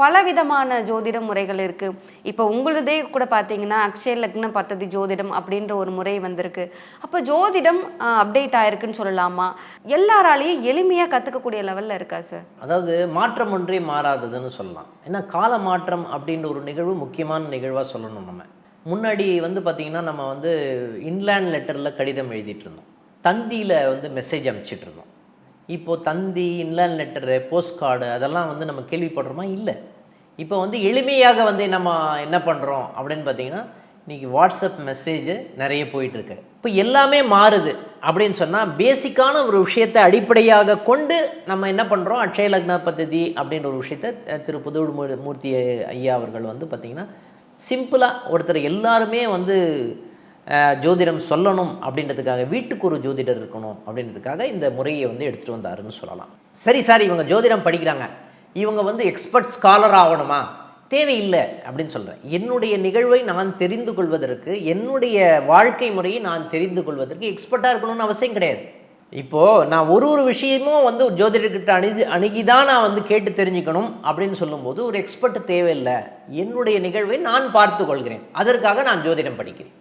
பலவிதமான ஜோதிட முறைகள் இருக்கு. இப்போ உங்களுதே கூட பார்த்தீங்கன்னா அக்ஷய லக்ன பத்ததி ஜோதிடம் அப்படின்ற ஒரு முறை வந்திருக்கு. அப்போ ஜோதிடம் அப்டேட் ஆயிருக்குன்னு சொல்லலாமா? எல்லாராலையும் எளிமையாக கற்றுக்கக்கூடிய லெவலில் இருக்கா சார் அதாவது மாற்றம் ஒன்றே மாறாததுன்னு சொல்லலாம். ஏன்னா கால மாற்றம் அப்படின்ற ஒரு நிகழ்வு முக்கியமான நிகழ்வாக சொல்லணும் நம்ம. முன்னாடி வந்து பார்த்திங்கன்னா நம்ம வந்து இன்லேண்ட் லெட்டரில் கடிதம் எழுதிட்டு இருந்தோம். தந்தியில் வந்து மெசேஜ் அனுப்பிச்சிட்டு இருந்தோம். இப்போது தந்தி இன்லேண்ட் லெட்டரு போஸ்ட் கார்டு அதெல்லாம் வந்து நம்ம கேள்விப்படுறோமா? இல்லை. இப்போ வந்து எளிமையாக வந்து நம்ம என்ன பண்ணுறோம் அப்படின்னு பார்த்தீங்கன்னா இன்றைக்கி வாட்ஸ்அப் மெசேஜ் நிறைய போயிட்டுருக்கு. இப்போ எல்லாமே மாறுது அப்படின்னு சொன்னால் பேசிக்கான ஒரு விஷயத்தை அடிப்படையாக கொண்டு நம்ம என்ன பண்ணுறோம் அக்ஷய லக்ன பദ്ധதி அப்படின்ற ஒரு விஷயத்தை திரு புதுவுடு மூர்த்தி ஐயா அவர்கள் வந்து பார்த்திங்கன்னா சிம்பிளாக ஒருத்தர் எல்லாருமே வந்து ஜோதிடம் சொல்லணும் அப்படின்றதுக்காக வீட்டுக்கு ஒரு ஜோதிடர் இருக்கணும் அப்படின்றதுக்காக இந்த முறையை வந்து எடுத்துகிட்டு வந்தாருன்னு சொல்லலாம். சரி சார் இவங்க ஜோதிடம் படிக்கிறாங்க. இவங்க வந்து எக்ஸ்பர்ட் ஸ்காலர் ஆகணுமா? தேவையில்லை அப்படின்னு சொல்கிறேன் என்னுடைய நிகழ்வை நான் தெரிந்து கொள்வதற்கு என்னுடைய வாழ்க்கை முறையை நான் தெரிந்து கொள்வதற்கு எக்ஸ்பர்ட்டாக இருக்கணும்னு அவசியம் கிடையாது. இப்போது நான் ஒரு ஒரு விஷயமும் வந்து ஜோதிடர்கிட்ட அணுகி அணுகி தான் நான் வந்து கேட்டு தெரிஞ்சுக்கணும் அப்படின்னு சொல்லும்போது ஒரு எக்ஸ்பர்ட் தேவையில்லை. என்னுடைய நிகழ்வை நான் பார்த்து கொள்கிறேன். அதற்காக நான் ஜோதிடம் படிக்கிறேன்.